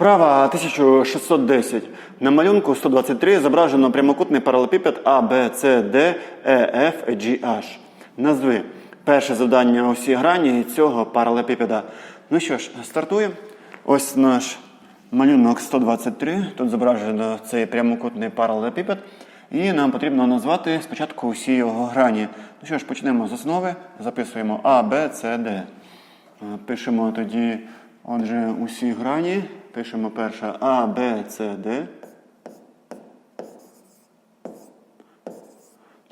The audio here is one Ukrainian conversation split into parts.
Вправа 1610. На малюнку 123 зображено прямокутний паралепіпед А, Б, С, Д, Е, Ф, G, H. Назви перше завдання усі грані цього паралепіпеда. Ну що ж, стартуємо. Ось наш малюнок 123. Тут зображено цей прямокутний паралепіпед. І нам потрібно назвати спочатку усі його грані. Ну що ж, почнемо з основи. Записуємо А, Б, С, Д. Е, Пишемо тоді, отже, усі грані. Пишемо перша А, Б, С, Д.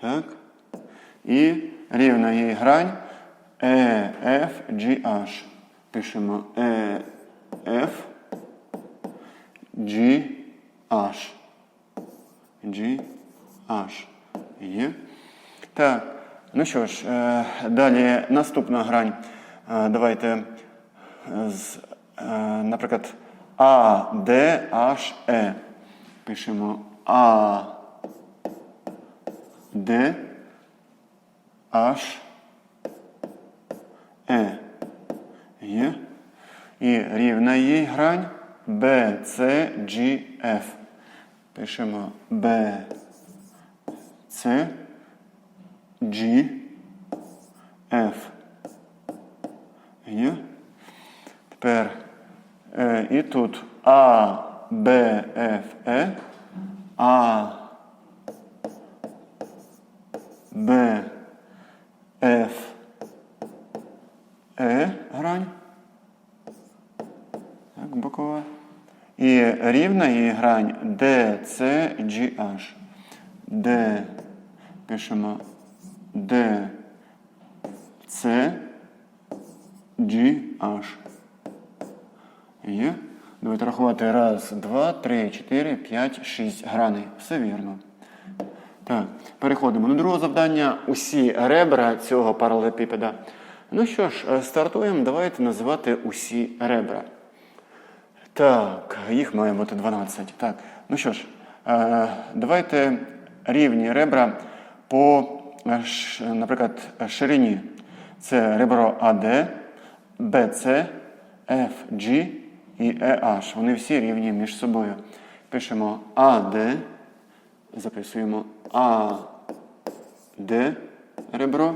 Так. І рівна їй грань Е, Ф, G, H. Пишемо Е, Ф, G, H. G, H. Є. Так. Ну що ж, е, далі наступна грань. Давайте, з, наприклад, А, Д, H, Е. Пишемо А, Д, H, Е. Є. І рівна їй грань B, C, G, F. Пишемо B, C, G, F. Є. Тепер і тут А, Б, Ф, Е, А, Б, Ф, Е грань. Так, бокова. І рівна її грань D, C, G, H. D. Пишемо D, C, G, H. Є. Давайте рахувати. Раз, два, три, чотири, п'ять, шість граней. Все вірно. Так, переходимо до другого завдання. Усі ребра цього паралепіпеда. Ну що ж, е, стартуємо. Давайте називати усі ребра. Так, їх має бути 12. Так, ну що ж, е, давайте рівні ребра по, е, наприклад, ширині. Це ребро АД, БЦ, FG і EH. Вони всі рівні між собою. Пишемо АД, записуємо АД ребро,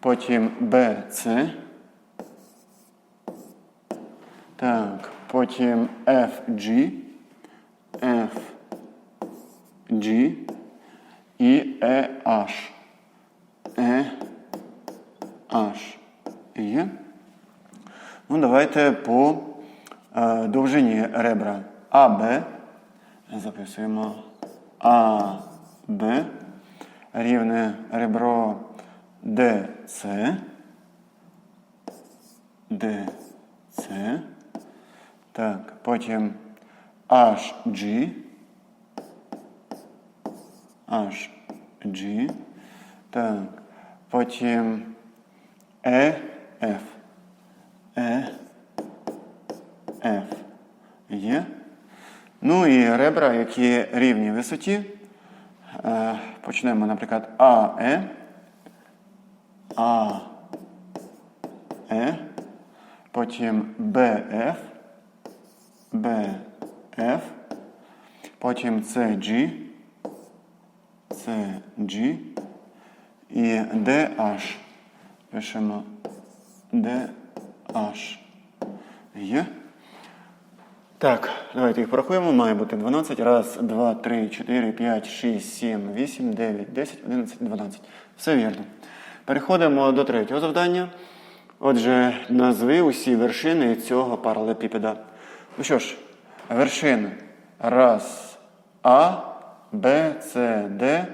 потім БЦ. Так, потім FG, FG і EH. EH. Є? Ну, давайте по довжині ребра АБ. Записуємо АБ. Рівне ребро ДЦ. ДЦ. Так, потім HG. HG. Так. Потім EF. EF. Є. Ну і ребра, які рівні висоті. Е, Почнемо, наприклад, АЕ. АЕ. Потім БФ. БФ. Потім CG. CG. І DH. Пишемо DH. Є. Так, давайте їх порахуємо. Має бути 12. Раз, два, три, чотири, п'ять, шість, сім, вісім, дев'ять, десять, одинадцять, дванадцять. Все вірно. Переходимо до третього завдання. Отже, назви усі вершини цього паралепіпеда. Ну що ж, вершини. Раз, А, Б, С, Д.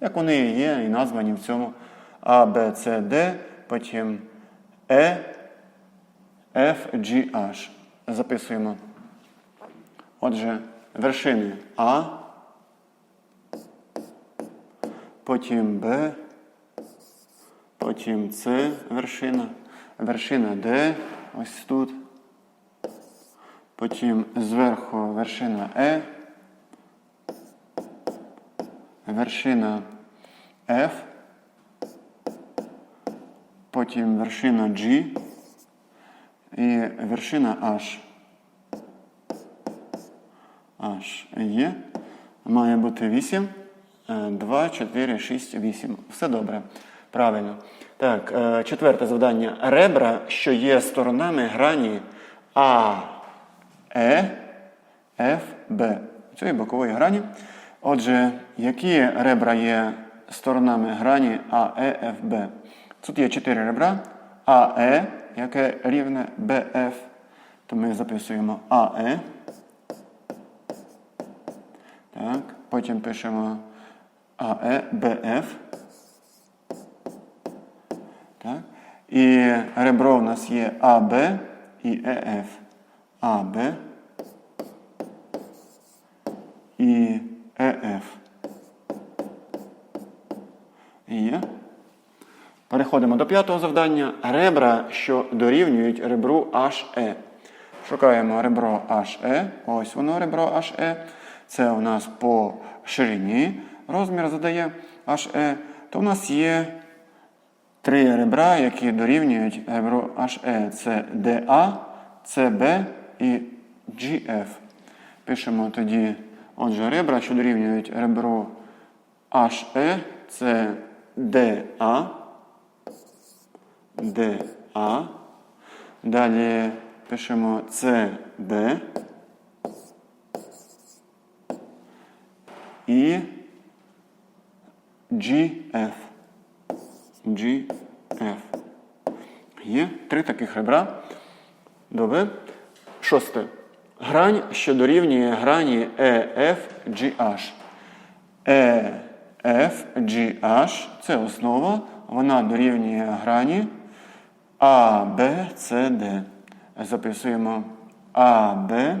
Як вони є, і названі в цьому А, Б, С, Д, потім Е, F, G, H. Записуємо. Отже, вершини А, потім Б, потім С вершина, вершина Д, ось тут. Потім зверху вершина Е, вершина F, потім вершина G і вершина H. Аж є. Має бути 8. 2, 4, 6, 8. Все добре. Правильно. Так, е, четверте завдання. Ребра, що є сторонами грані А, Е, Ф, Б. Цієї бокової грані. Отже, які ребра є сторонами грані АЕ, Ф, Б? Тут є чотири ребра. АЕ, яке рівне БФ. То ми записуємо АЕ. Так, потім пишемо АЕ, БФ. Так. І ребро у нас є АБ і ЕФ. АБ і ЕФ. Є. Переходимо до п'ятого завдання. Ребра, що дорівнюють ребру HE. Шукаємо ребро HE. Ось воно ребро HE. Це у нас по ширині розмір задає HE. То у нас є три ребра, які дорівнюють ребру HE. Це DA, CB і GF. Пишемо тоді, отже, ребра, що дорівнюють ребру HE, це DA, DA. Далі пишемо CB і GF. GF. Є три таких ребра. Добре. Шосте. Грань, що дорівнює грані EFGH. EFGH це основа. Вона дорівнює грані ABCD. Записуємо AB,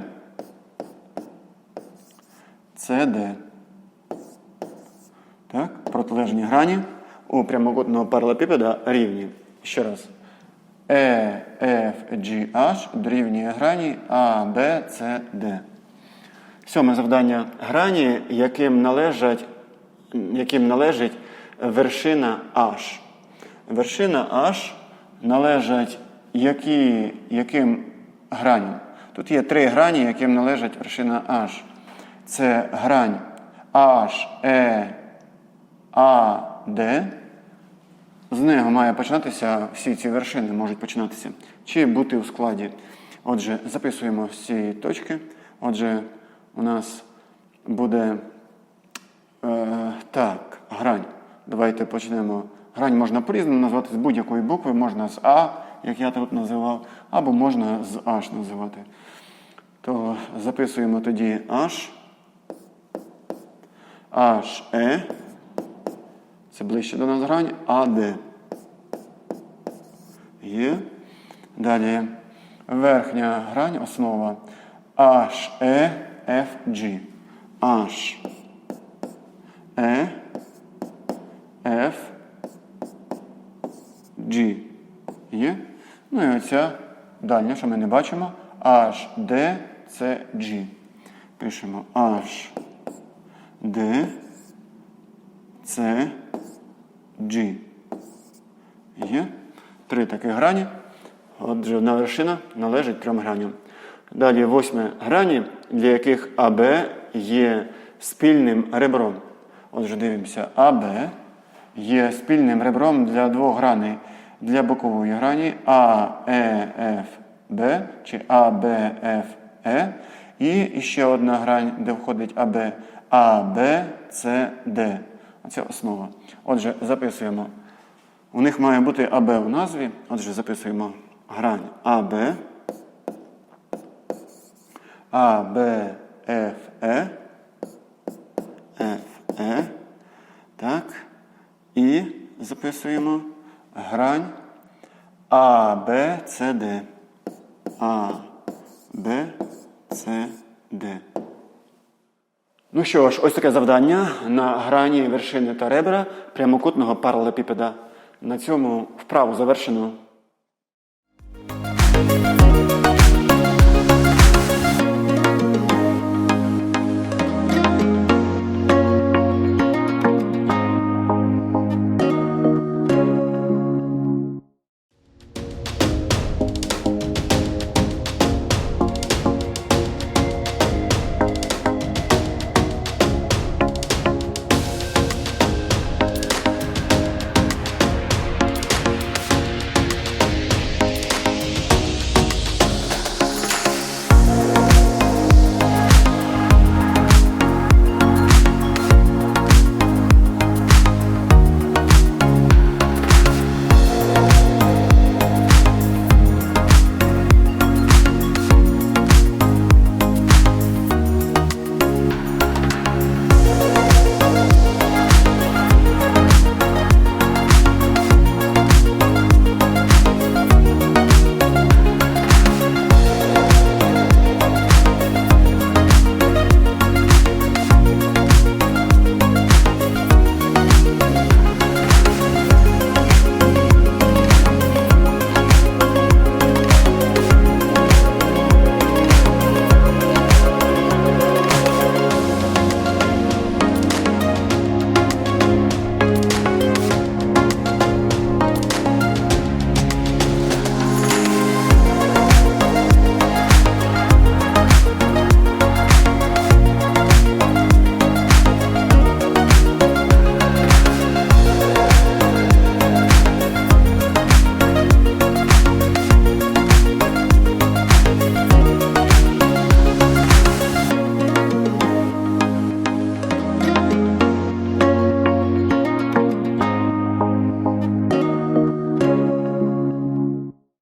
CD. Так, протилежні грані у прямокутного паралепіпеда рівні. Ще раз. E, F, G, H дорівнює грані A, B, C, D. Сьоме завдання. Грані, яким належать, яким належить вершина H. Вершина H належать які, яким граням? Тут є три грані, яким належить вершина H. Це грань H, E, A, D. З нього має починатися всі ці вершини можуть починатися. Чи бути у складі. Отже, записуємо всі точки. Отже, у нас буде е, так, грань. Давайте почнемо. Грань можна по-різному назвати з будь-якої букви, можна з А, як я тут називав, або можна з H називати. То записуємо тоді H, HE. Це ближче до нас грань АД. Є. Далі верхня грань, основа HE, FG. H, E, F, G. Є. Ну і оця дальня, що ми не бачимо. H, D, C, G. Пишемо H, D, C, G. Є. Три такі грані. Отже, одна вершина належить трьом граням. Далі восьме грані, для яких АБ є спільним ребром. Отже, дивимося, АБ є спільним ребром для двох граней. Для бокової грані АЕФБ чи АБФЕ. І ще одна грань, де входить АБ АБЦД. Оце основа. Отже, записуємо. У них має бути АБ у назві. Отже, записуємо грань АБ, АБ, ФЕ, ФЕ. Так. І записуємо грань АБЦД. АБЦД. Ну що ж, ось таке завдання на грані вершини та ребра прямокутного паралепіпеда. На цьому вправу завершено.